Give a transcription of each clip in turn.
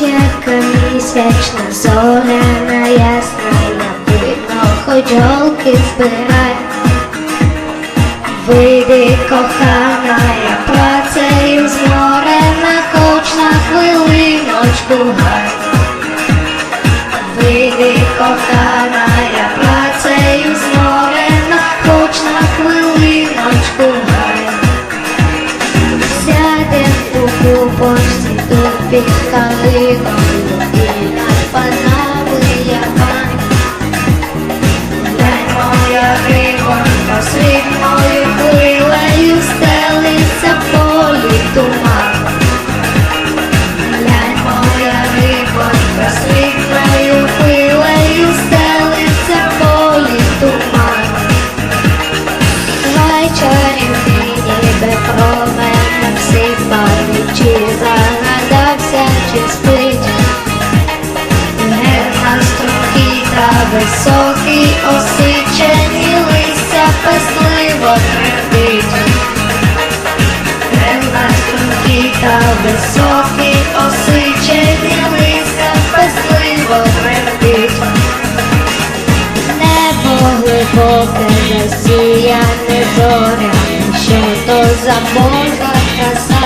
місячна зоряна ясна, я видно, хоч голки збирай. Вийди, кохана, я працею зморена, хоч на хвилиночку гай. Вийди, кохана, я працею зморена, хоч на хвилиночку гай. Сядем у купочці під калиною і над панами. Глянь, моя рибонька, світ мою хвилею стелиться полі туман. Глянь, моя рибонька, світ мою хвилею стелиться полі туман. Край чарівний, ніби про мене всі пам'ять, чи загадався, чи спить. Герна струнки та високий осичені листя песливо тремтить. Герна струнки та високий осичені листя песливо тремтить. Небо глибоке засіяне зорями, що то за Божа краса.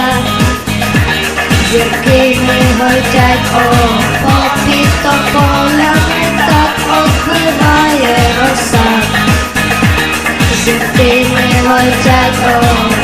Việc khi mình hơi chạy ô Có khi có có lắm Ta có khơi bay ở xa Việc khi hơi chạy ô